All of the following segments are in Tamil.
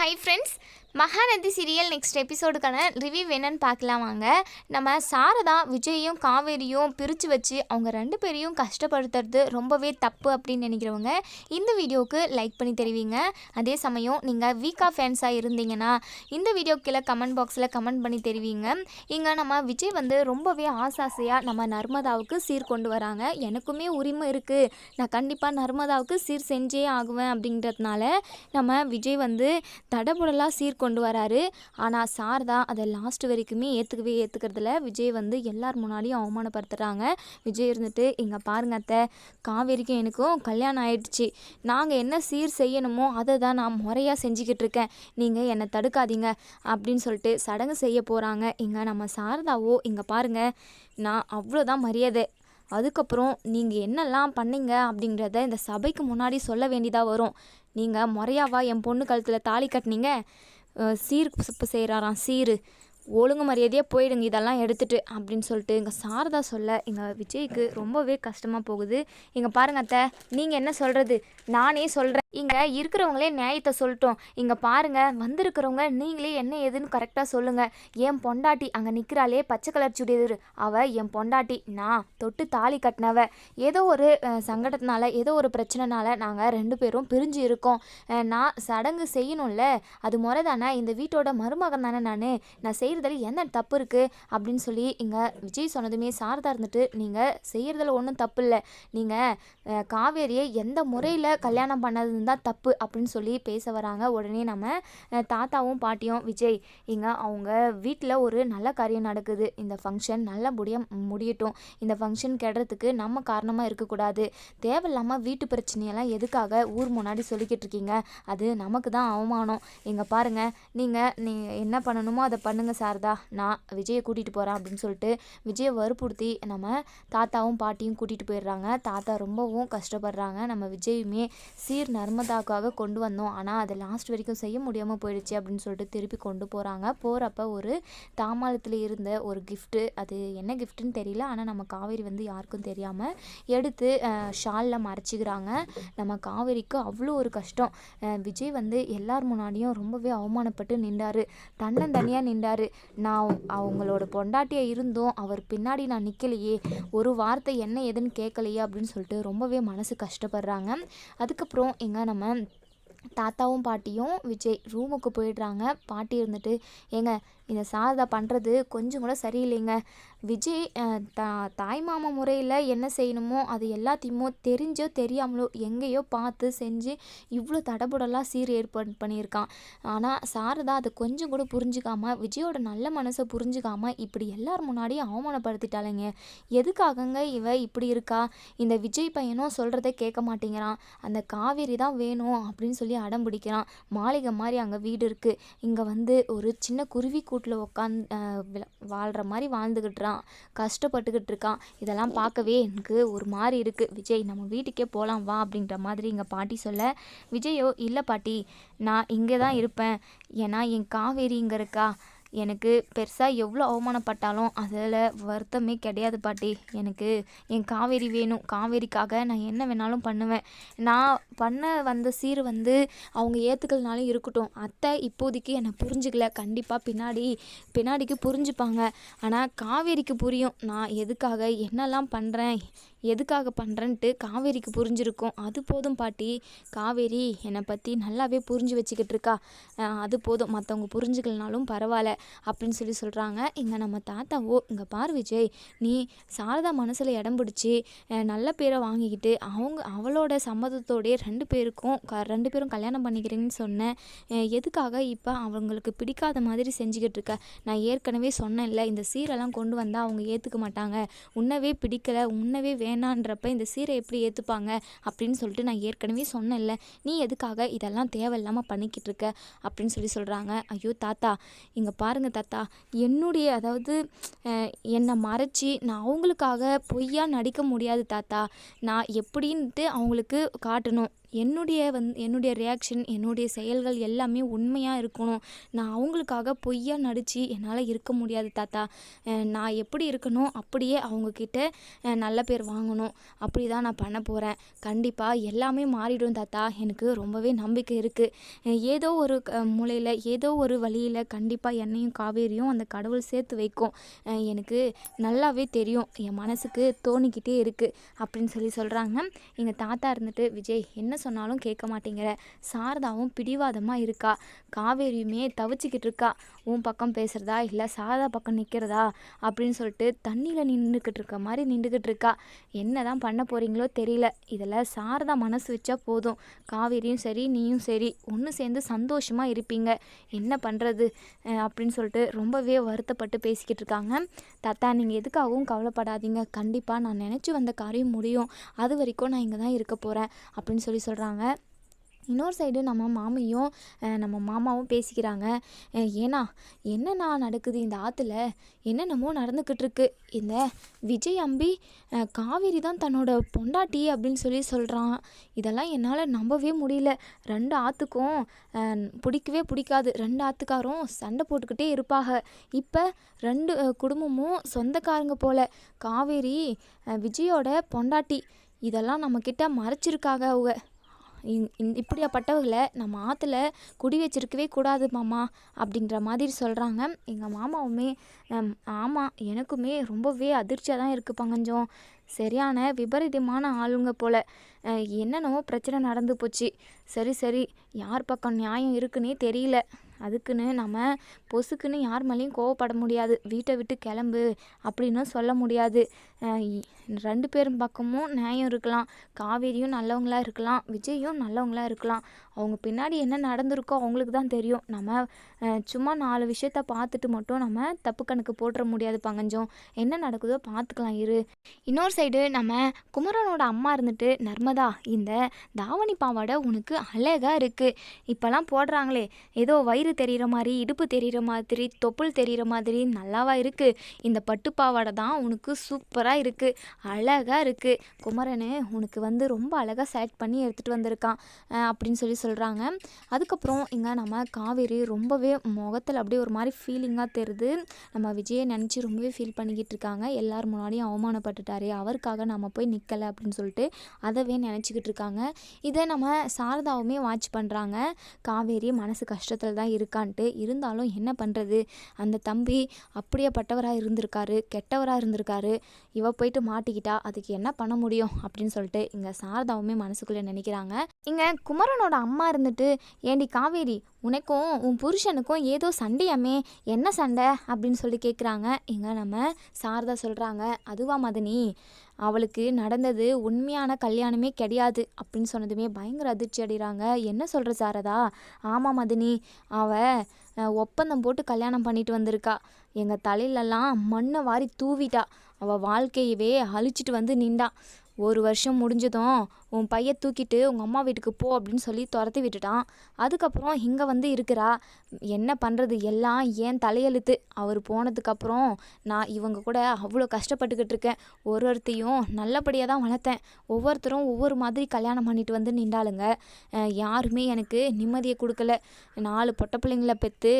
Hi friends, Mahanadi serial next எபிசோடுக்கான review என்னன்னு பார்க்கலாம் வாங்க. நம்ம சாரதா விஜயும் காவேரியும் பிரித்து வச்சு அவங்க ரெண்டு பேரையும் கஷ்டப்படுத்துறது ரொம்பவே தப்பு அப்படின்னு நினைக்கிறவங்க இந்த வீடியோவுக்கு லைக் பண்ணி தெரிவிங்க. அதே சமயம் நீங்கள் வீக்கா ஃபேன்ஸாக இருந்தீங்கன்னா இந்த வீடியோ கீழே கமெண்ட் பாக்ஸில் கமெண்ட் பண்ணி தெரிவிங்க. இங்கே நம்ம விஜய் வந்து ரொம்பவே ஆசாசையாக நம்ம நர்மதாவுக்கு சீர் கொண்டு வராங்க. எனக்குமே உரிமை இருக்குது நான் கண்டிப்பாக நர்மதாவுக்கு சீர் செஞ்சே ஆகுவேன் அப்படின்றதுனால நம்ம விஜய் வந்து தடபுடலாக சீர் கொண்டு வராரு. ஆனால் சாரதா அதை லாஸ்ட் வரைக்குமே ஏற்றுக்கவே ஏற்றுக்கிறதுல விஜய் வந்து எல்லார் முன்னாடியும் அவமானப்படுத்துகிறாங்க விஜய் இருந்துட்டு இங்கே பாருங்க அத்தை காவேரிக்கும் எனக்கும் கல்யாணம் ஆயிடுச்சு. நாங்கள் என்ன சீர் செய்யணுமோ அதை தான் நான் முறையாக செஞ்சுக்கிட்டு இருக்கேன். நீங்கள் என்னை தடுக்காதீங்க அப்படின்னு சொல்லிட்டு சடங்கு செய்ய போகிறாங்க இங்கே நம்ம சாரதாவோ இங்கே பாருங்க நான் அவ்வளோதான் மரியாதை. அதுக்கப்புறம் நீங்கள் என்னெல்லாம் பண்ணீங்க? அப்படின்றத இந்த சபைக்கு முன்னாடி சொல்ல வேண்டியதாக வரும். நீங்கள் முறையாவா என் பொண்ணு கழுத்தில் தாலி கட்டினீங்க? சீர் செய்கிறாராம் சீர் ஒழுங்கு மரியாதையாக போயிடுங்க இதெல்லாம் எடுத்துகிட்டு அப்படின்னு சொல்லிட்டு எங்கள் சாரதா சொல்ல எங்கள் விஜய்க்கு ரொம்பவே கஷ்டமாக போகுது. இங்கே பாருங்க அத்தை நீங்கள் என்ன சொல்கிறது நானே சொல்கிறேன் இங்கே இருக்கிறவங்களே நியாயத்தை சொல்லட்டும். இங்கே பாருங்க வந்திருக்கிறவங்க நீங்களே என்ன ஏதுன்னு கரெக்டாக சொல்லுங்கள் என் பொண்டாட்டி அங்கே நிற்கிறாளே பச்சை கலர் சுடிதார். அவள் என் பொண்டாட்டி நான் தொட்டு தாலி கட்டினவ. ஏதோ ஒரு சங்கடத்தினால ஏதோ ஒரு பிரச்சனைனால நாங்கள் ரெண்டு பேரும் பிரிஞ்சு இருக்கோம். நான் சடங்கு செய்யணும்ல அது முறை தானே இந்த வீட்டோட மருமகன் தானே நான்? நான் செய் செய்கிறதுல என்ன தப்பு இருக்குது அப்படின்னு சொல்லி இங்கே விஜய் சொன்னதுமே சாரதா இருந்துட்டு நீங்கள் செய்கிறதுல ஒன்றும் தப்பு இல்லை. நீங்கள் காவேரியை எந்த முறையில் கல்யாணம் பண்ணது தான் தப்பு அப்படின்னு சொல்லி பேச வராங்க. உடனே நம்ம தாத்தாவும் பாட்டியும் விஜய் இங்கே அவங்க வீட்டில் ஒரு நல்ல காரியம் நடக்குது. இந்த ஃபங்க்ஷன் நல்லபடியாக முடியட்டும். இந்த ஃபங்க்ஷன் கெடுறதுக்கு நம்ம காரணமாக இருக்கக்கூடாது. தேவையில்லாமல் வீட்டு பிரச்சனையெல்லாம் எதுக்காக ஊர் முன்னாடி சொல்லிக்கிட்டு இருக்கீங்க? அது நமக்கு தான் அவமானம். இங்கே பாருங்கள் நீங்கள் நீ என்ன பண்ணணுமோ அதை பண்ணுங்கள் சாரதா நான் விஜயை கூட்டிகிட்டு போகிறேன் அப்படின்னு சொல்லிட்டு விஜயை வற்புறுத்தி நம்ம தாத்தாவும் பாட்டியும் கூட்டிகிட்டு போயிடுறாங்க. தாத்தா ரொம்பவும் கஷ்டப்படுறாங்க. நம்ம விஜயுமே சீர் நர்மதாக்காக கொண்டு வந்தோம். ஆனால் அதை லாஸ்ட் வரைக்கும் செய்ய முடியாமல் போயிடுச்சு அப்படின்னு சொல்லிட்டு திருப்பி கொண்டு போகிறாங்க போகிறப்ப ஒரு தாமாலத்தில் இருந்த ஒரு கிஃப்ட்டு அது என்ன கிஃப்ட்டுன்னு தெரியல. ஆனால் நம்ம காவேரி வந்து யாருக்கும் தெரியாமல் எடுத்து ஷாலில் மறைச்சிக்கிறாங்க. நம்ம காவேரிக்கு அவ்வளோ ஒரு கஷ்டம். விஜய் வந்து எல்லார் முன்னாடியும் ரொம்பவே அவமானப்பட்டு நின்றாரு. தன்னந்தனியாக நின்றாரு. நான் அவங்களோட பொண்டாட்டியாக இருந்தும் அவர் பின்னாடி நான் நிற்கலையே ஒரு வார்த்தை என்ன ஏதுன்னு கேட்கலையே அப்படின்னு சொல்லிட்டு ரொம்பவே மனசு கஷ்டப்படுறாங்க. அதுக்கப்புறம் எங்கே நம்ம தாத்தாவும் பாட்டியும் விஜய் ரூமுக்கு போயிடுறாங்க. பாட்டி இருந்துட்டு ஏங்க இந்த சாரதா பண்ணுறது கொஞ்சம் கூட சரியில்லைங்க. விஜய் தா தாய் மாமா முறையில் என்ன செய்யணுமோ அது எல்லாத்தையுமோ தெரிஞ்சோ தெரியாமலோ எங்கேயோ பார்த்து செஞ்சு இவ்வளோ தடபுடலாக சீர் ஏற்பாடு பண்ணியிருக்கான். ஆனால் சாரதா அதை கொஞ்சம் கூட புரிஞ்சுக்காமல் விஜயோட நல்ல மனசை புரிஞ்சுக்காமல் இப்படி எல்லார் முன்னாடியும் அவமானப்படுத்திட்டாளுங்க. எதுக்காகங்க இவ இப்படி இருக்கா? இந்த விஜய் பையனும் சொல்கிறத கேட்க மாட்டேங்கிறான். அந்த காவேரி தான் வேணும் அப்படின்னு சொல்லி அடம் பிடிக்கிறான். மாளிகை மாதிரி அங்கே வீடு இருக்குது இங்கே வந்து ஒரு சின்ன குருவி கூட கூட்டில் உட்காந்து வாழ்கிற மாதிரி வாழ்ந்துக்கிட்டுறான் கஷ்டப்பட்டுக்கிட்டு இருக்கான். இதெல்லாம் பார்க்கவே எனக்கு ஒரு மாதிரி இருக்குது விஜய் நம்ம வீட்டுக்கே போகலாம் வா அப்படின்ற மாதிரி எங்கள் பாட்டி சொல்ல விஜயோ இல்லை பாட்டி நான் இங்கே தான் இருப்பேன். ஏன்னா என் காவேரி இங்கே இருக்கா எனக்கு பெருசாக எவ்வளோ அவமானப்பட்டாலும் அதில் வருத்தமே கிடையாது பாட்டி. எனக்கு என் காவேரி வேணும். காவேரிக்காக நான் என்ன வேணாலும் பண்ணுவேன். நான் பண்ண வந்த சீர் வந்து அவங்க ஏற்றுக்கலனாலும் இருக்கட்டும். அத்தை இப்போதைக்கு என்னை புரிஞ்சுக்கல. கண்டிப்பாக பின்னாடி பின்னாடிக்கு புரிஞ்சுப்பாங்க. ஆனால் காவேரிக்கு புரியும். நான் எதுக்காக என்னெல்லாம் பண்ணுறேன் எதுக்காக பண்ணுறேன்ட்டு காவேரிக்கு புரிஞ்சிருக்கும். அது போதும் பாட்டி. காவேரி என்னை பற்றி நல்லாவே புரிஞ்சு வச்சுக்கிட்டு இருக்கா. அது போதும். மற்றவங்க புரிஞ்சுக்கலனாலும் பரவாயில்ல அப்படின்னு சொல்லி சொல்கிறாங்க இங்கே நம்ம தாத்தாவோ இங்கே பார் விஜய் நீ சாரதா மனசில் இடம் பிடிச்சி நல்ல பேரை வாங்கிக்கிட்டு அவங்க அவளோட சம்மதத்தோடயே ரெண்டு பேருக்கும் க ரெண்டு பேரும் கல்யாணம் பண்ணிக்கிறேன்னு சொன்னேன் எதுக்காக இப்போ அவங்களுக்கு பிடிக்காத மாதிரி செஞ்சுக்கிட்டு இருக்க? நான் ஏற்கனவே சொன்னேன்ல இந்த சீரெல்லாம் கொண்டு வந்தால் அவங்க ஏற்றுக்க மாட்டாங்க. உன்னவே பிடிக்கல உன்னவே வே வேணான்றப்ப இந்த சீரை எப்படி ஏற்றுப்பாங்க அப்படின்னு சொல்லிட்டு நான் ஏற்கனவே சொன்னேன்ல. நீ எதுக்காக இதெல்லாம் தேவையில்லாமல் பண்ணிக்கிட்டு இருக்க அப்படின்னு சொல்லி சொல்கிறாங்க ஐயோ தாத்தா இங்கே பாருங்கள் தாத்தா. என்னுடைய அதாவது என்னை மறைச்சி நான் அவங்களுக்காக பொய்யா நடிக்க முடியாது தாத்தா. நான் எப்படின்ட்டு அவங்களுக்கு காட்டணும். என்னுடைய வந் என்னுடைய ரியாக்ஷன் என்னுடைய செயல்கள் எல்லாமே உண்மையாக இருக்கணும். நான் அவங்களுக்காக பொய்யா நடித்து என்னால் இருக்க முடியாது தாத்தா. நான் எப்படி இருக்கணும்? அப்படியே அவங்கக்கிட்ட நல்ல பேர் வாங்கணும். அப்படி தான் நான் பண்ண போகிறேன் கண்டிப்பாக எல்லாமே மாறிடும் தாத்தா. எனக்கு ரொம்பவே நம்பிக்கை இருக்குது ஏதோ ஒரு மூலையில் ஏதோ ஒரு வழியில் கண்டிப்பாக என்னையும் காவேரியும் அந்த கடவுள் சேர்த்து வைக்கும். எனக்கு நல்லாவே தெரியும். என் மனசுக்கு தோணிக்கிட்டே இருக்குது அப்படின்னு சொல்லி சொல்கிறாங்க எங்கள் தாத்தா இருந்துட்டு விஜய் என்ன சொன்னாலும் கேட்க மாட்டேங்கிற. சாரதாவும் பிடிவாதமாக இருக்கா. காவேரியுமே தவிச்சிக்கிட்டு இருக்கா. உன் பக்கம் பேசுகிறதா இல்லை சாரதா பக்கம் நிற்கிறதா அப்படின்னு சொல்லிட்டு தண்ணியில் நின்றுக்கிட்டு இருக்க மாதிரி நின்றுக்கிட்டு இருக்கா. என்ன தான் பண்ண போகிறீங்களோ தெரியல. இதில் சாரதா மனசு வச்சா போதும். காவேரியும் சரி நீயும் சரி. ஒன்று சேர்ந்து சந்தோஷமாக இருப்பீங்க. என்ன பண்ணுறது அப்படின்னு சொல்லிட்டு ரொம்பவே வருத்தப்பட்டு பேசிக்கிட்டு இருக்காங்க. தாத்தா நீங்கள் எதுக்காகவும் கவலைப்படாதீங்க. கண்டிப்பாக நான் நினச்சி வந்த காரியம் முடியும். அது வரைக்கும் நான் இங்கே தான் இருக்க போகிறேன் அப்படின்னு சொல்லி சொல்கிறாங்க இன்னொரு சைடு நம்ம மாமியும் நம்ம மாமாவும் பேசிக்கிறாங்க. ஏன்னா என்னண்ணா நடக்குது இந்த ஆற்றுல என்னென்னமோ நடந்துக்கிட்டு இருக்கு இந்த விஜய் அம்பி காவேரி தான் தன்னோட பொண்டாட்டி அப்படின்னு சொல்லி சொல்கிறான் இதெல்லாம் என்னால் நம்பவே முடியல. ரெண்டு ஆற்றுக்கும் பிடிக்கவே பிடிக்காது. ரெண்டு ஆற்றுக்காரும் சண்டை போட்டுக்கிட்டே இருப்பாக இப்போ ரெண்டு குடும்பமும் சொந்தக்காரங்க போல. காவேரி விஜயோட பொண்டாட்டி. இதெல்லாம் நம்மக்கிட்ட மறைச்சிருக்காங்க அவங்க. இந் இந்த நம்ம ஆற்றுல குடி வச்சிருக்கவே கூடாது மாமா அப்படின்ற மாதிரி சொல்கிறாங்க எங்கள் மாமாவுமே ஆமாம் எனக்குமே ரொம்பவே அதிர்ச்சியாக தான் இருக்குது பங்கஞ்சம். சரியான விபரீதமான ஆளுங்க போல். அஹ், என்னென்னவோ பிரச்சனை நடந்து போச்சு. சரி சரி யார் பக்கம் நியாயம் இருக்குன்னே தெரியல. அதுக்குன்னு நம்ம பொசுக்குன்னு யார் மேலேயும் கோவப்பட முடியாது. வீட்டை விட்டு கிளம்பு அப்படின்னு சொல்ல முடியாது. ரெண்டு பேரும் பக்கமும் நியாயம் இருக்கலாம். காவேரியும் நல்லவங்களா இருக்கலாம். விஜயும் நல்லவங்களா இருக்கலாம். அவங்க பின்னாடி என்ன நடந்திருக்கோ அவங்களுக்கு தான் தெரியும். நம்ம சும்மா நாலு விஷயத்த பார்த்துட்டு மட்டும் நம்ம தப்பு கணக்கு போட்டுற முடியாது பங்கஞ்சம். என்ன நடக்குதோ பார்த்துக்கலாம் இரு. இன்னொரு சைடு நம்ம குமரனோட அம்மா இருந்துட்டு நர்மதா இந்த தாவணி பாவாடை உனக்கு அழகாக இருக்குது இப்போல்லாம் போடுறாங்களே. ஏதோ வயிறு தெரிகிற மாதிரி இடுப்பு தெரிகிற மாதிரி தொப்புள் தெரிகிற மாதிரி நல்லாவா இருக்குது இந்த பட்டு பாவாடை தான் உனக்கு சூப்பராக இருக்குது அழகாக இருக்குது குமரனு உனக்கு வந்து ரொம்ப அழகாக செலக்ட் பண்ணி எடுத்துகிட்டு வந்திருக்கான் அப்படின்னு சொல்லி சொல்கிறாங்க அதுக்கப்புறம் இங்கே நம்ம காவேரி ரொம்பவே முகத்தில் அப்படியே ஒரு மாதிரி ஃபீலிங்காக தெரியுது. நம்ம விஜயை நினச்சி ரொம்பவே ஃபீல் பண்ணிக்கிட்டு இருக்காங்க. எல்லார் முன்னாடியும் அவமானப்பட்டுட்டாரு அவருக்காக நம்ம போய் நிற்கலை அப்படின்னு சொல்லிட்டு அதவே நினச்சிக்கிட்டு இருக்காங்க. இதை நம்ம சாரதாவுமே வாட்ச் பண்ணுறாங்க காவேரி மனசு கஷ்டத்தில் தான் இருக்கான்ட்டு. இருந்தாலும் என்ன பண்ணுறது அந்த தம்பி அப்படியேப்பட்டவராக இருந்திருக்காரு கெட்டவராக இருந்திருக்காரு. இவள் போயிட்டு மாட்டிக்கிட்டா அதுக்கு என்ன பண்ண முடியும்? அப்படின்னு சொல்லிட்டு இங்கே சாரதாவுமே மனசுக்குள்ளே நினைக்கிறாங்க. இங்கே குமரனோட அம்மா இருந்துட்டு ஏண்டி காவேரி உனக்கும் உன் புருஷனுக்கும் ஏதோ சண்டையாமே? என்ன சண்டை? அப்படின்னு சொல்லி கேட்குறாங்க இங்கே நம்ம சாரதா சொல்கிறாங்க அதுவா மதனி அவளுக்கு நடந்தது உண்மையான கல்யாணமே கிடையாது அப்படின்னு சொன்னதுமே பயங்கர அதிர்ச்சி அடைகிறாங்க. என்ன சொல்கிற சாரதா? ஆமாம் மதினி அவ ஒப்பந்தம் போட்டு கல்யாணம் பண்ணிட்டு வந்திருக்கா. எங்கள் தலையிலலாம் மண்ணை வாரி தூவிட்டா. அவள் வாழ்க்கையவே அழிச்சிட்டு வந்து நின்றா. ஒரு வருஷம் முடிஞ்சதும் உன் பையன் தூக்கிட்டு உங்கள் அம்மா வீட்டுக்கு போ அப்படின்னு சொல்லி துரத்தி விட்டுட்டான். அதுக்கப்புறம் இங்கே வந்து இருக்கிறா. என்ன பண்ணுறது எல்லாம் ஏன் தலையெழுத்து? அவர் போனதுக்கப்புறம் நான் இவங்க கூட அவ்வளோ கஷ்டப்பட்டுக்கிட்டு இருக்கேன். ஒரு ஒருத்தையும் நல்லபடியாக தான் வளர்த்தேன். ஒவ்வொருத்தரும் ஒவ்வொரு மாதிரி கல்யாணம் பண்ணிட்டு வந்து நின்றாளுங்க. யாருமே எனக்கு நிம்மதியை கொடுக்கல. நாலு பொட்ட பிள்ளைங்கள பெற்று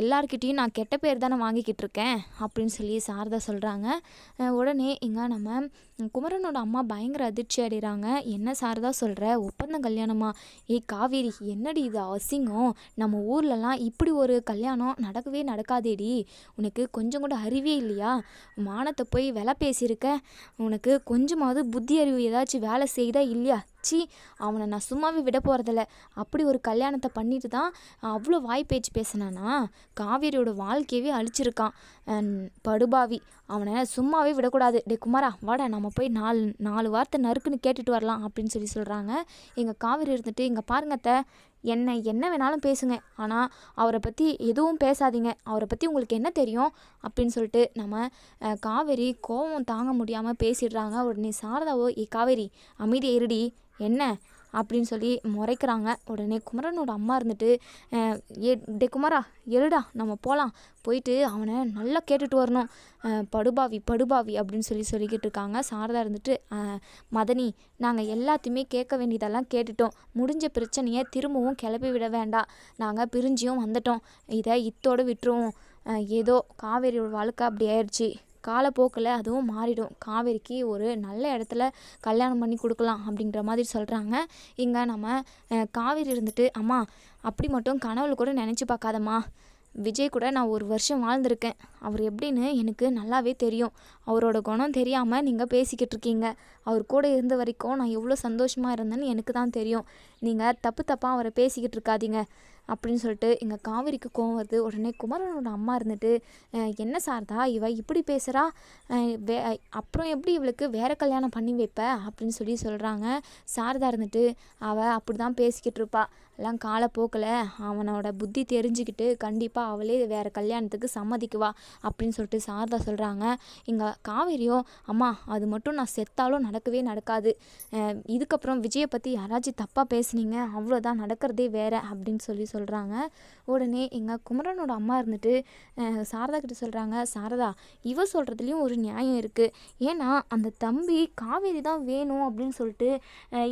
எல்லார்கிட்டேயும் நான் கெட்ட பேர் தானே வாங்கிக்கிட்டு இருக்கேன் அப்படின்னு சொல்லி சாரதா சொல்கிறாங்க உடனே இங்கே நம்ம குமரனோட அம்மா பயங்கர அதிர்ச்சி அடைகிறாங்க என்ன சாரதா சொல்கிற ஒப்பந்தம் கல்யாணமா? ஏய் காவேரி என்னடி இது அசிங்கம்? நம்ம ஊர்லலாம் இப்படி ஒரு கல்யாணம் நடக்கவே நடக்காதேடி. உனக்கு கொஞ்சம் கூட அறிவே இல்லையா? மானத்தை போய் வில பேசியிருக்க. உனக்கு கொஞ்சமாவது புத்தி அறிவு ஏதாச்சும் வேலை செய்தா இல்லையா? சி அவனை நான் சும்மாவே விட போகிறதில்ல அப்படி ஒரு கல்யாணத்தை பண்ணிட்டு தான் அவ்வளோ வாய் பேச்சு பேசினானா? காவேரியோட வாழ்க்கையவே அழிச்சிருக்கான். படுபாவி அவனை சும்மாவே விடக்கூடாது. டே குமாரா வாடா நம்ம போய் நாலு நாலு வார்த்தை நறுக்குன்னு கேட்டுட்டு வரலாம் அப்படின்னு சொல்லி சொல்கிறாங்க எங்கள் காவேரி இருந்துட்டு இங்கே பாருங்கத்த என்னை என்ன வேணாலும் பேசுங்க. ஆனால் அவரை பற்றி எதுவும் பேசாதீங்க. அவரை பற்றி உங்களுக்கு என்ன தெரியும்? அப்படின்னு சொல்லிட்டு நம்ம காவேரி கோபம் தாங்க முடியாமல் பேசிடுறாங்க. உடனே சாரதாவோ ஏ காவேரி அமைதியை இருடி. என்ன? அப்படின்னு சொல்லி முறைக்கிறாங்க. உடனே குமரனோட அம்மா இருந்துட்டு ஏ டே குமரா எழுடா நம்ம போகலாம் போயிட்டு அவனை நல்லா கேட்டுட்டு வரணும். படுபாவி படுபாவி அப்படின்னு சொல்லி சொல்லிக்கிட்டு இருக்காங்க. சாரதா இருந்துட்டு மதனி நாங்கள் எல்லாத்தையுமே கேட்க வேண்டியதெல்லாம் கேட்டுட்டோம். முடிஞ்ச பிரச்சனையை திரும்பவும் கிளப்பி விட வேண்டாம். நாங்கள் பிரிஞ்சியும் வந்துட்டோம். இதை இத்தோடு விட்டுருவோம். ஏதோ காவேரியோட வாழ்க்கை அப்படி ஆயிடுச்சு. காலப்போக்கில் அதுவும் மாறிடும். காவேரிக்கு ஒரு நல்ல இடத்துல கல்யாணம் பண்ணி கொடுக்கலாம் அப்படிங்கிற மாதிரி சொல்கிறாங்க இங்கே நம்ம காவேரி இருந்துட்டு அம்மா அப்படி மட்டும் கனவுல கூட நினச்சி பார்க்காதம்மா. விஜய் கூட நான் ஒரு வருஷம் வாழ்ந்திருக்கேன். அவர் எப்படின்னு எனக்கு நல்லாவே தெரியும். அவரோட குணம் தெரியாமல் நீங்கள் பேசிக்கிட்டு இருக்கீங்க. அவர் கூட இருந்த வரைக்கும் நான் எவ்வளோ சந்தோஷமாக இருந்தேன்னு எனக்கு தான் தெரியும். நீங்கள் தப்பு தப்பாக அவரை பேசிக்கிட்டு இருக்காதீங்க. அப்படின்னு சொல்லிட்டு எங்கள் காவிரிக்கு கோவம் வருது. உடனே குமரனோட அம்மா இருந்துட்டு என்ன சாரதா இவ இப்படி பேசுகிறா வே அப்புறம் எப்படி இவளுக்கு வேற கல்யாணம் பண்ணி வைப்ப? அப்படின்னு சொல்லி சொல்கிறாங்க சாரதா இருந்துட்டு அவள் அப்படி தான் பேசிக்கிட்டு இருப்பா. எல்லாம் காலப்போக்கில் அவனோட புத்தி தெரிஞ்சுக்கிட்டு கண்டிப்பாக அவளே வேறு கல்யாணத்துக்கு சம்மதிக்குவா அப்படின்னு சொல்லிட்டு சாரதா சொல்கிறாங்க இங்கே காவேரியோ அம்மா அது மட்டும் நான் செத்தாலும் நடக்கவே நடக்காது. இதுக்கப்புறம் விஜயை பற்றி யாராச்சும் தப்பாக பேசுனீங்க அவ்வளோதான் நடக்கிறதே வேற அப்படின்னு சொல்லி சொல்கிறாங்க உடனே எங்கள் குமரனோட அம்மா இருந்துட்டு சாரதா கிட்ட சொல்கிறாங்க சாரதா இவ சொல்கிறதுலேயும் ஒரு நியாயம் இருக்குது ஏன்னா அந்த தம்பி காவேரி தான் வேணும் அப்படின்னு சொல்லிட்டு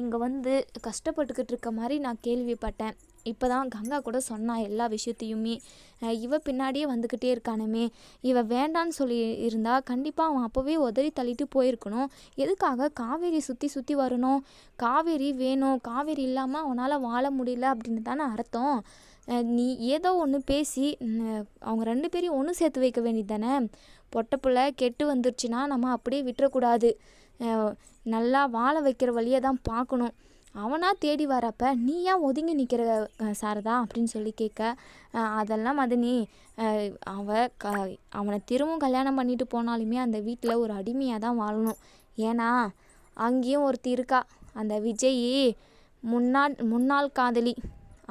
இங்கே வந்து கஷ்டப்பட்டுக்கிட்டு இருக்க மாதிரி நான் கேள்விப்பட்டேன். இப்போ தான் கங்கா கூட சொன்னா எல்லா விஷயத்தையுமே. இவ பின்னாடியே வந்துக்கிட்டே இருக்கானுமே. இவ வேண்டான்னு சொல்லி இருந்தா கண்டிப்பாக அவன் அப்போவே உதறி தள்ளிட்டு போயிருக்கணும். எதுக்காக காவேரி சுற்றி சுற்றி வரணும்? காவேரி வேணும். காவேரி இல்லாமல் அவனால் வாழ முடியல அப்படின்னு தானே அர்த்தம். நீ ஏதோ ஒன்று பேசி அவங்க ரெண்டு பேரையும் ஒன்று சேர்த்து வைக்க வேண்டியது தானே. பொட்டப்புள்ள கெட்டு வந்துருச்சுன்னா நம்ம அப்படியே விட்டுறக்கூடாது. நல்லா வாழ வைக்கிற வழியை தான் பார்க்கணும். அவனாக தேடி வரப்ப நீ ஏன் ஒதுங்கி நிற்கிற சாரதா? அப்படின்னு சொல்லி கேட்க அதெல்லாம் மதனி நீ அவ க அவனை திரும்பவும் கல்யாணம் பண்ணிட்டு போனாலுமே அந்த வீட்டில் ஒரு அடிமையாக தான் வாழணும். ஏன்னா அங்கேயும் ஒருத்தி இருக்கா. அந்த விஜய் முன்னாள் முன்னாள் காதலி.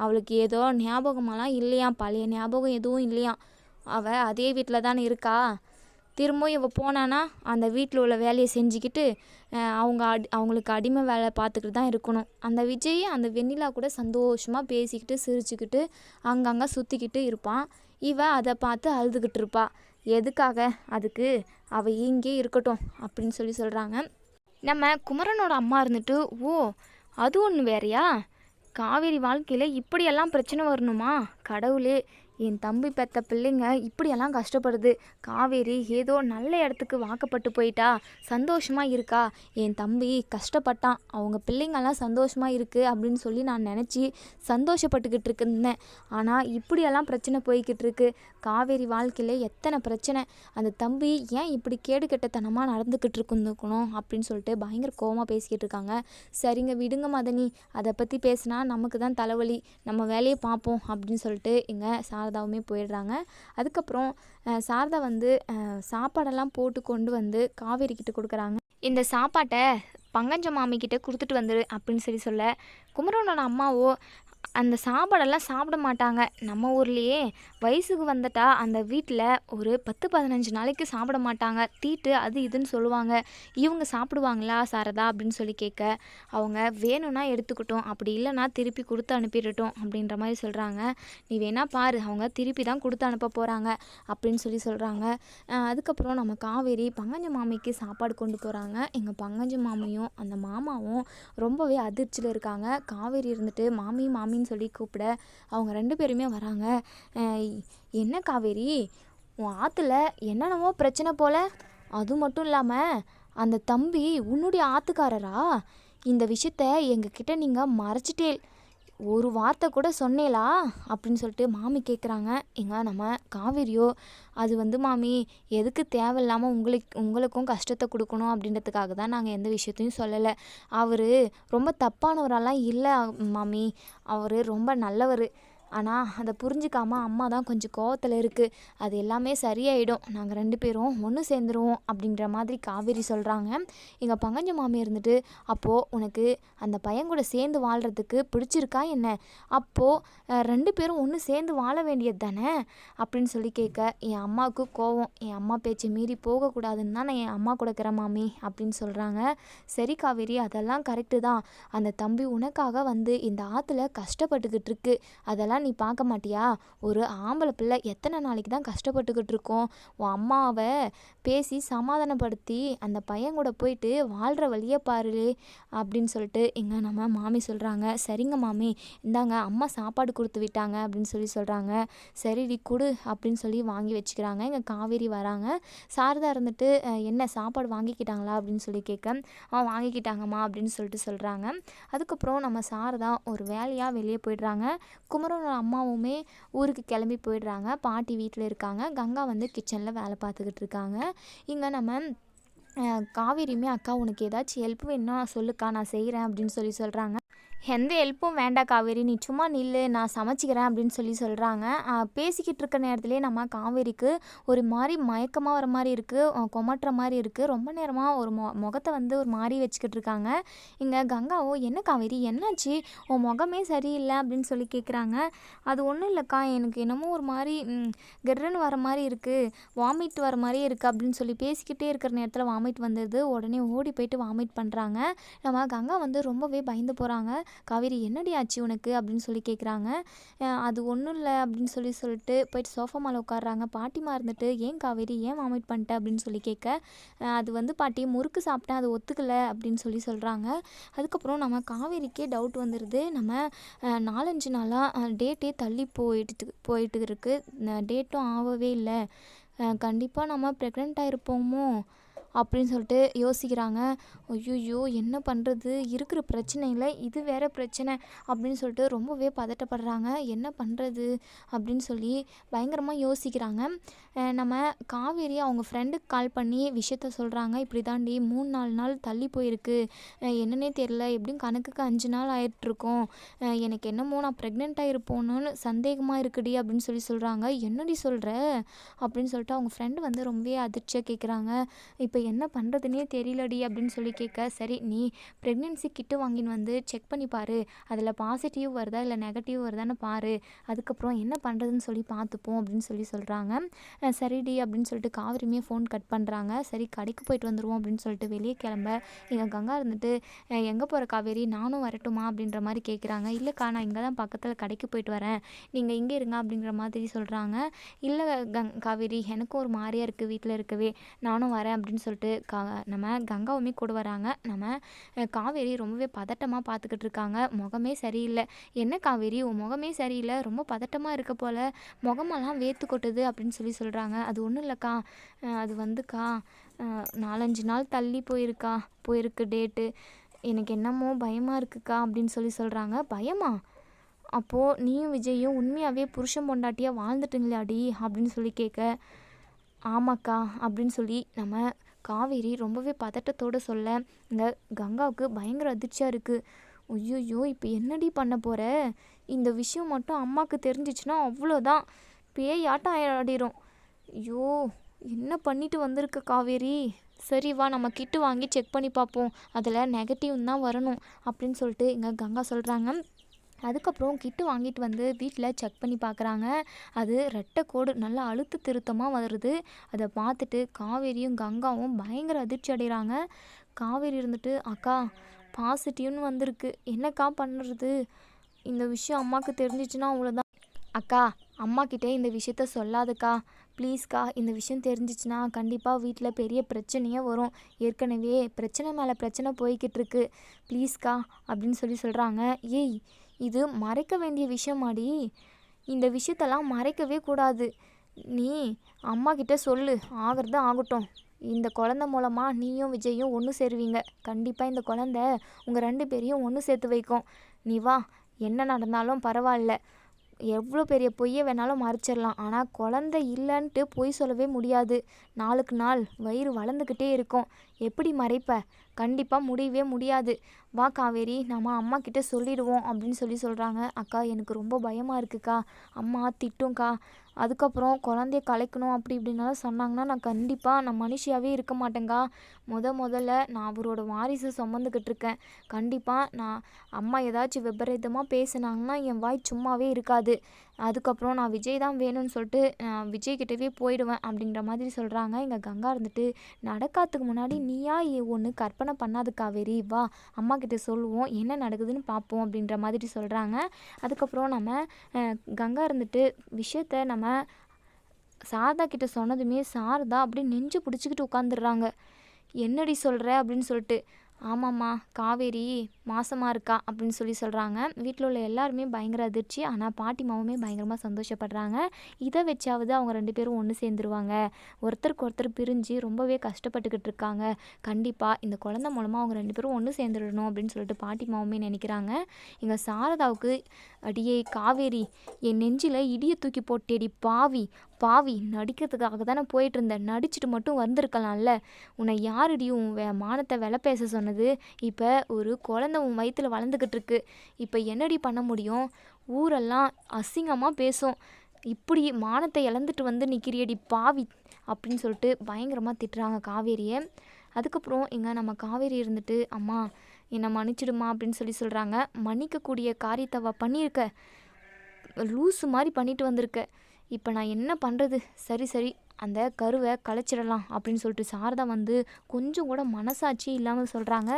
அவளுக்கு ஏதோ ஞாபகமெல்லாம் இல்லையாம். பழைய ஞாபகம் எதுவும் இல்லையாம். அவள் அதே வீட்டில் தானே இருக்கா. திரும்பவும் இவள் போனானா அந்த வீட்டில் உள்ள வேலையை செஞ்சுக்கிட்டு அவங்க அடி அவங்களுக்கு அடிமை வேலை பார்த்துக்கிட்டு தான் இருக்கணும். அந்த விஜய் அந்த வெண்ணிலா கூட சந்தோஷமாக பேசிக்கிட்டு சிரிச்சுக்கிட்டு அங்கங்கே சுற்றிக்கிட்டு இருப்பான். இவள் அதை பார்த்து அழுதுகிட்டு இருப்பாள் எதுக்காக? அதுக்கு அவள் இங்கே இருக்கட்டும் அப்படின்னு சொல்லி சொல்கிறாங்க நம்ம குமரனோட அம்மா இருந்துட்டு ஓ அது ஒன்று வேறையா? காவேரி வாழ்க்கையில் இப்படியெல்லாம் பிரச்சனை வரணுமா? கடவுளே என் தம்பி பெத்த பிள்ளைங்க இப்படியெல்லாம் கஷ்டப்படுது. காவேரி ஏதோ நல்ல இடத்துக்கு வாக்கப்பட்டு போயிட்டா சந்தோஷமாக இருக்கா? என் தம்பி கஷ்டப்பட்டான். அவங்க பிள்ளைங்கெல்லாம் சந்தோஷமாக இருக்குது அப்படின்னு சொல்லி நான் நினச்சி சந்தோஷப்பட்டுக்கிட்டு இருந்தேன். ஆனால் இப்படியெல்லாம் பிரச்சனை போய்கிட்டு இருக்கு. காவேரி வாழ்க்கையில் எத்தனை பிரச்சனை? அந்த தம்பி ஏன் இப்படி கேடு கெட்டத்தனமாக நடந்துக்கிட்டு இருக்குந்துக்கணும் அப்படின்னு சொல்லிட்டு பயங்கர கோவமாக பேசிக்கிட்டு இருக்காங்க. சரிங்க விடுங்க மதனி. அதை பற்றி பேசினா நமக்கு தான் தலைவலி. நம்ம வேலையை பார்ப்போம் அப்படின்னு சொல்லிட்டு எங்கள் சாரதாவுமே போயிடுறாங்க. அதுக்கப்புறம் சாரதா வந்து சாப்பாடெல்லாம் போட்டு கொண்டு வந்து காவேரி கிட்ட கொடுக்குறாங்க. இந்த சாப்பாட்டை பங்கஞ்ச மாமிக்கிட்ட கொடுத்துட்டு வந்துரு அப்படின்னு சொல்லி சொல்ல குமரனோட அம்மாவோ அந்த சாப்பாடெல்லாம் சாப்பிட மாட்டாங்க. நம்ம ஊர்லேயே வயசுக்கு வந்துட்டா அந்த வீட்டில் ஒரு பத்து பதினஞ்சு நாளைக்கு சாப்பிட மாட்டாங்க. தீட்டு அது இதுன்னு சொல்லுவாங்க. இவங்க சாப்பிடுவாங்களா சாரதா அப்படின்னு சொல்லி கேட்க அவங்க வேணும்னா எடுத்துக்கிட்டோம் அப்படி இல்லைன்னா திருப்பி கொடுத்து அனுப்பிடட்டும் அப்படின்ற மாதிரி சொல்கிறாங்க நீ வேணா பாரு அவங்க திருப்பி தான் கொடுத்து அனுப்ப போகிறாங்க அப்படின்னு சொல்லி சொல்கிறாங்க அதுக்கப்புறம் நம்ம காவேரி பங்கஞ்ச மாமிக்கு சாப்பாடு கொண்டு போகிறாங்க எங்கள் பங்கஞ்ச மாமியும் அந்த மாமாவும் ரொம்பவே அதிர்ச்சியில் இருக்காங்க. காவேரி இருந்துட்டு மாமி மாமின்னு சொல்லி கூப்பிட அவங்க ரெண்டு பேருமே வராங்க. என்ன காவேரி? உன் ஆற்றுல என்னென்னவோ பிரச்சனை போல. அது மட்டும் இல்லாமல் அந்த தம்பி உன்னுடைய ஆத்துக்காரரா? இந்த விஷயத்த எங்ககிட்ட நீங்கள் மறைச்சிட்டேல் ஒரு வார்த்தை கூட சொன்னேலா? அப்படின்னு சொல்லிட்டு மாமி கேட்குறாங்க எங்க நம்ம காவேரியோ? அது வந்து மாமி எதுக்கு தேவையில்லாமல் உங்களுக்கு உங்களுக்கும் கஷ்டத்தை கொடுக்கணும் அப்படின்றதுக்காக தான் நாங்கள் எந்த விஷயத்தையும் சொல்லலை. அவர் ரொம்ப தப்பானவரெல்லாம் இல்லை மாமி. அவர் ரொம்ப நல்லவர். ஆனால் அதை புரிஞ்சிக்காம அம்மா தான் கொஞ்சம் கோவத்தில் இருக்குது அது எல்லாமே சரியாயிடும். நாங்கள் ரெண்டு பேரும் ஒன்று சேர்ந்துருவோம் அப்படின்ற மாதிரி காவேரி சொல்கிறாங்க எங்கள் பங்கஞ்ச மாமி இருந்துட்டு அப்போது உனக்கு அந்த பையன் கூட சேர்ந்து வாழ்கிறதுக்கு பிடிச்சிருக்கா என்ன? அப்போது ரெண்டு பேரும் ஒன்று சேர்ந்து வாழ வேண்டியது தானே? அப்படின்னு சொல்லி கேட்க என் அம்மாவுக்கு கோவம். என் அம்மா பேச்சை மீறி போகக்கூடாதுன்னு தான் நான் என் அம்மா கூட இருக்கிற மாமி? அப்படின்னு சொல்கிறாங்க சரி காவேரி அதெல்லாம் கரெக்டு தான். அந்த தம்பி உனக்காக வந்து இந்த ஆற்றுல கஷ்டப்பட்டுக்கிட்டு இருக்கு. அதெல்லாம் நீ பார்க்க மாட்டியா? ஒரு ஆம்பளை பிள்ளை எத்தனை நாளைக்கு தான் கஷ்டப்பட்டுக்கிட்டு இருக்கோம். உன் அம்மாவை பேசி சமாதானப்படுத்தி அந்த பையன் கூட போயிட்டு வாழ்கிற வழியை பாரு அப்படின்னு சொல்லிட்டு எங்கள் நம்ம மாமி சொல்கிறாங்க சரிங்க மாமி. இந்தாங்க அம்மா சாப்பாடு கொடுத்து விட்டாங்க அப்படின்னு சொல்லி சொல்கிறாங்க சரிடி கொடு அப்படின்னு சொல்லி வாங்கி வச்சுக்கிறாங்க. எங்கள் காவேரி வராங்க. சாரதா இருந்துட்டு என்ன சாப்பாடு வாங்கிக்கிட்டாங்களா அப்படின்னு சொல்லி கேட்க அவன் வாங்கிக்கிட்டாங்கம்மா அப்படின்னு சொல்லிட்டு சொல்கிறாங்க அதுக்கப்புறம் நம்ம சாரதா ஒரு வேலையாக வெளியே போயிடுறாங்க. குமரன் அம்மாவுமே ஊருக்கு கிளம்பி போயிடுறாங்க. பாட்டி வீட்டில் இருக்காங்க. கங்கா வந்து கிச்சனில் வேலை பார்த்துக்கிட்டு இருக்காங்க. இங்கே நம்ம காவேரியுமே அக்கா உனக்கு ஏதாச்சும் ஹெல்ப் வேணும்னா சொல்லுக்கா நான் செய்கிறேன் அப்படின்னு சொல்லி சொல்கிறாங்க எந்த ஹெல்ப்பும் வேண்டாம் காவேரி நீ சும்மா நில்லு நான் சமைச்சிக்கிறேன் அப்படின்னு சொல்லி சொல்கிறாங்க பேசிக்கிட்டு இருக்க நேரத்துலேயே நம்ம காவேரிக்கு ஒரு மாதிரி மயக்கமாக வர மாதிரி இருக்குது கொமட்டுற மாதிரி இருக்குது ரொம்ப நேரமாக ஒரு மொ முகத்தை வந்து ஒரு மாதிரி வச்சுக்கிட்டு இருக்காங்க. இங்கே கங்காவோ என்ன காவேரி என்னாச்சு? உன் முகமே சரியில்லை அப்படின்னு சொல்லி கேட்குறாங்க அது ஒன்றும் இல்லைக்கா எனக்கு என்னமோ ஒரு மாதிரி ம், வர மாதிரி இருக்குது வாமிட் வர மாதிரி இருக்குது அப்படின்னு சொல்லி பேசிக்கிட்டே இருக்கிற நேரத்தில் வாமிட் வந்தது. உடனே ஓடி போயிட்டு வாமிட் பண்ணுறாங்க நம்ம கங்கா வந்து ரொம்பவே பயந்து போகிறாங்க காவேரி என்னடி ஆச்சு உனக்கு? அப்படின்னு சொல்லி கேட்குறாங்க அது ஒன்றும் இல்லை அப்படின்னு சொல்லி சொல்லிட்டு போயிட்டு சோஃபா மேலே உட்காடுறாங்க பாட்டிமா இருந்துட்டு ஏன் காவேரி ஏன் வாமிட் பண்ணிட்ட? அப்படின்னு சொல்லி கேட்க அது வந்து பாட்டி முறுக்கு சாப்பிட்டேன் அது ஒத்துக்கல அப்படின்னு சொல்லி சொல்கிறாங்க அதுக்கப்புறம் நம்ம காவேரிக்கே டவுட் வந்துடுது நம்ம நாலஞ்சு நாளாக டேட்டே தள்ளி போயிட்டு போயிட்டு இருக்குது டேட்டும் ஆகவே இல்லை. கண்டிப்பாக நம்ம ப்ரெக்னென்ட் ஆகிருப்போமோ அப்படின்னு சொல்லிட்டு யோசிக்கிறாங்க. ஐயோ என்ன பண்ணுறது இருக்கிற பிரச்சனையில் இது வேறு பிரச்சனை அப்படின்னு சொல்லிட்டு ரொம்பவே பதட்டப்படுறாங்க. என்ன பண்ணுறது அப்படின்னு சொல்லி பயங்கரமாக யோசிக்கிறாங்க. நம்ம காவேரி அவங்க ஃப்ரெண்டுக்கு கால் பண்ணி விஷயத்த சொல்கிறாங்க இப்படி தாண்டி மூணு நாலு நாள் தள்ளி போயிருக்கு. என்னன்னே தெரில எப்படியும் கணக்குக்கு அஞ்சு நாள் ஆயிட்டுருக்கோம். எனக்கு என்னமோ நான் ப்ரெக்னெண்ட்டாக இருப்போன்னு சந்தேகமாக இருக்குடி அப்படின்னு சொல்லி சொல்கிறாங்க என்னடி சொல்கிற அப்படின்னு சொல்லிட்டு அவங்க ஃப்ரெண்டு வந்து ரொம்பவே அதிர்ச்சியாக கேட்குறாங்க இப்போ என்ன பண்ணுறதுனே தெரியலடி அப்படின்னு சொல்லி கேட்க சரி நீ ப்ரெக்னென்சி கிட்டு வாங்கின்னு வந்து செக் பண்ணி பாரு. அதில் பாசிட்டிவ் வருதா இல்லை நெகட்டிவ் வருதான்னு பாரு. அதுக்கப்புறம் என்ன பண்ணுறதுன்னு சொல்லி பார்த்துப்போம் அப்படின்னு சொல்லி சொல்கிறாங்க சரிடி அப்படின்னு சொல்லிட்டு காவிரியுமே ஃபோன் கட் பண்ணுறாங்க சரி கடைக்கு போயிட்டு வந்துடுவோம் அப்படின்னு சொல்லிட்டு வெளியே கிளம்ப எங்கள் கங்கா இருந்துட்டு எங்கே போகிற காவேரி? நானும் வரட்டுமா? அப்படின்ற மாதிரி கேட்குறாங்க இல்லைக்கா நான் இங்கே தான் பக்கத்தில் கடைக்கு போயிட்டு வரேன். நீங்கள் இங்கே இருங்க அப்படிங்கிற மாதிரி சொல்கிறாங்க இல்லை கங் காவேரி எனக்கும் ஒரு மாதிரியா இருக்குது வீட்டில் இருக்கவே. நானும் வரேன் அப்படின்னு சொல்லிட்டு கா நம்ம கங்காவுமே கூட வராங்க. நம்ம காவேரி ரொம்பவே பதட்டமாக பார்த்துக்கிட்டு இருக்காங்க. முகமே சரியில்லை. என்ன காவேரி? உன் முகமே சரியில்லை. ரொம்ப பதட்டமாக இருக்க போல். முகமெல்லாம் வேர்த்து கொட்டுது அப்படின்னு சொல்லி சொல்கிறாங்க அது ஒன்றும் இல்லைக்கா. அது வந்துக்கா. நாலஞ்சு நாள் தள்ளி போயிருக்கா. போயிருக்கு டேட்டு. எனக்கு என்னமோ பயமாக இருக்குக்கா அப்படின்னு சொல்லி சொல்கிறாங்க பயமா? அப்போது நீயும் விஜயும் உண்மையாகவே புருஷன் பொண்டாட்டியாக வாழ்ந்துட்டுங்களாடி அப்படின்னு சொல்லி கேட்க ஆமாக்கா அப்படின்னு சொல்லி நம்ம காவேரி ரொம்பவே பதட்டத்தோடு சொல்ல இந்த கங்காவுக்கு பயங்கர அதிர்ச்சியாக இருக்குது ஐயோயோ இப்போ என்னடி பண்ண போகிற இந்த விஷயம் மட்டும் அம்மாவுக்கு தெரிஞ்சிச்சுன்னா அவ்வளோதான். பேயாட்டம் ஆடிரும் ஐயோ என்ன பண்ணிட்டு வந்திருக்க காவேரி? சரி வா நம்ம கிட்டு வாங்கி செக் பண்ணி பார்ப்போம் அதில் நெகட்டிவ் தான் வரணும். அப்படின்னு சொல்லிட்டு இங்கே கங்கா சொல்கிறாங்க அதுக்கப்புறம் கிட்டு வாங்கிட்டு வந்து வீட்டில் செக் பண்ணி பார்க்குறாங்க அது ரெட்டை கோடு நல்லா அழுத்த திருத்தமாக வருது. அதை பார்த்துட்டு காவேரியும் கங்காவும் பயங்கர அதிர்ச்சி அடைகிறாங்க காவேரி இருந்துட்டு அக்கா பாசிட்டிவ்னு வந்திருக்கு. என்னக்கா பண்ணுறது இந்த விஷயம் அம்மாவுக்கு தெரிஞ்சிச்சுன்னா அவ்வளோதான் அக்கா அம்மா கிட்டே இந்த விஷயத்த சொல்லாதக்கா. ப்ளீஸ்க்கா இந்த விஷயம் தெரிஞ்சிச்சுன்னா கண்டிப்பாக வீட்டில் பெரிய பிரச்சனையே வரும். ஏற்கனவே பிரச்சனை மேலே பிரச்சனை போய்கிட்டு இருக்கு. ப்ளீஸ்க்கா அப்படின்னு சொல்லி சொல்கிறாங்க ஏய் இது மறைக்க வேண்டிய விஷயமாடி. இந்த விஷயத்தெல்லாம் மறைக்கவே கூடாது. நீ அம்மா கிட்ட சொல்லு. ஆகிறது ஆகட்டும். இந்த குழந்த மூலமாக நீயும் விஜயும் ஒன்று சேருவீங்க. கண்டிப்பாக இந்த குழந்த உங்கள் ரெண்டு பேரையும் ஒன்று சேர்த்து வைக்கும். நீ வா. என்ன நடந்தாலும் பரவாயில்ல. எவ்வளோ பெரிய பொய்யை வேணாலும் மறைச்சிடலாம். ஆனால் குழந்த இல்லைன்ட்டு பொய் சொல்லவே முடியாது. நாளுக்கு நாள் வயிறு வளர்ந்துக்கிட்டே இருக்கும். எப்படி மறைப்ப? கண்டிப்பாக முடியவே முடியாது. வா காவேரி நம்ம அம்மா கிட்ட சொல்லிடுவோம் அப்படின்னு சொல்லி சொல்கிறாங்க அக்கா எனக்கு ரொம்ப பயமாக இருக்குக்கா. அம்மா திட்டும்க்கா. அதுக்கப்புறம் குழந்தைய கலைக்கணும் அப்படி இப்படின்னாலும் சொன்னாங்கன்னா நான் கண்டிப்பாக நான் மனுஷியாகவே இருக்க மாட்டேங்க்கா முத முதல்ல நான் அவரோட வாரிசு சுமந்துக்கிட்டு இருக்கேன். கண்டிப்பாக நான் அம்மா ஏதாச்சும் விபரீதமாக பேசுனாங்கன்னா என் வாய் சும்மாவே இருக்காது. அதுக்கப்புறம் நான் விஜய் தான் வேணும்னு சொல்லிட்டு நான் விஜய் கிட்டவே போயிடுவேன் அப்படின்ற மாதிரி சொல்கிறாங்க எங்கள் கங்கா இருந்துட்டு நடக்காததுக்கு முன்னாடி நீயா ஒன்று கற்பனை பண்ணாது காவேரி வா அம்மா கிட்ட சொல்லுவோம் என்ன நடக்குதுன்னு பார்ப்போம் அப்படின்ற மாதிரி சொல்கிறாங்க அதுக்கப்புறம் நம்ம கங்கா இருந்துட்டு விஷயத்த நம்ம சாரதா கிட்ட சொன்னதுமே சாரதா அப்படியே நெஞ்சு பிடிச்சிக்கிட்டு உட்காந்துடுறாங்க என்னடி சொல்கிற அப்படின்னு சொல்லிட்டு ஆமாம்மா காவேரி மாசமாக இருக்கா? அப்படின்னு சொல்லி சொல்கிறாங்க வீட்டில் உள்ள எல்லாருமே பயங்கர அதிர்ச்சி. ஆனால் பாட்டி மாவுமே பயங்கரமாக சந்தோஷப்படுறாங்க. இதை வச்சாவது அவங்க ரெண்டு பேரும் ஒன்று சேர்ந்துருவாங்க. ஒருத்தருக்கு ஒருத்தர் பிரிஞ்சு ரொம்பவே கஷ்டப்பட்டுக்கிட்டு இருக்காங்க. கண்டிப்பாக இந்த குழந்தை மூலமாக அவங்க ரெண்டு பேரும் ஒன்று சேர்ந்துடணும் அப்படின்னு சொல்லிட்டு பாட்டி மாவுமே நினைக்கிறாங்க. எங்கள் சாரதாவுக்கு அடியே காவேரி என் நெஞ்சில் இடியை தூக்கி போட்டேடி பாவி. பாவி நடிக்கிறதுக்காக தானே போயிட்டு இருந்தேன் நடிச்சுட்டு மட்டும் வந்திருக்கலாம்ல. உன்னை யாருடையும் வே மானத்தை விலை பேச சொன்னது? இப்போ ஒரு குழந்தை உன் வயிற்றில் வளர்ந்துக்கிட்டு இருக்கு. இப்போ என்னடி பண்ண முடியும்? ஊரெல்லாம் அசிங்கமாக பேசும். இப்படி மானத்தை இழந்துட்டு வந்து நிற்கிறியடி பாவி அப்படின்னு சொல்லிட்டு பயங்கரமாக திட்டுறாங்க காவேரியை. அதுக்கப்புறம் இங்கே நம்ம காவேரி இருந்துட்டு அம்மா என்னை மன்னிச்சிடுமா? அப்படின்னு சொல்லி சொல்கிறாங்க மன்னிக்கக்கூடிய காரியத்தை பண்ணியிருக்க. லூஸு மாதிரி பண்ணிட்டு வந்திருக்க. இப்போ நான் என்ன பண்ணுறது சரி சரி அந்த கருவை கலைச்சிடலாம் அப்படின்னு சொல்லிட்டு சாரதா வந்து கொஞ்சம் கூட மனசாட்சி இல்லாமல் சொல்கிறாங்க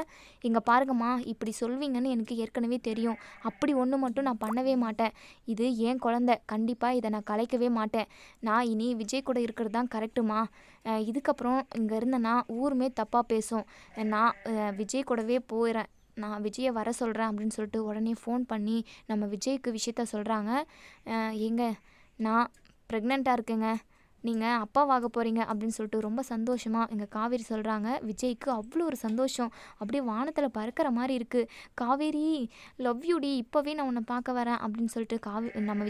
இங்கே பாருங்கம்மா இப்படி சொல்வீங்கன்னு எனக்கு ஏற்கனவே தெரியும். அப்படி ஒன்று மட்டும் நான் பண்ணவே மாட்டேன். இது ஏன் குழந்த. கண்டிப்பாக இதை நான் கலைக்கவே மாட்டேன். நான் இனி விஜய் கூட இருக்கிறது தான் கரெக்டுமா இதுக்கப்புறம் இங்கே இருந்தேன்னா ஊருமே தப்பாக பேசும். நான் விஜய் கூடவே போயிடுறேன் நான் விஜயை வர சொல்கிறேன் அப்படின்னு சொல்லிட்டு உடனே ஃபோன் பண்ணி நம்ம விஜய்க்கு விஷயத்த சொல்கிறாங்க எங்கள் நான் ப்ரெக்னெண்ட்டாக இருக்கேங்க. நீங்கள் அப்பாவாக போகிறீங்க அப்படின்னு சொல்லிட்டு ரொம்ப சந்தோஷமாக எங்கள் காவேரி சொல்கிறாங்க விஜய்க்கு அவ்வளோ ஒரு சந்தோஷம். அப்படியே வானத்தில் பறக்கிற மாதிரி இருக்குது காவேரி லவ் யூடி இப்போவே நான் உன்னை பார்க்க வரேன் அப்படின்னு சொல்லிட்டு காவி நம்ம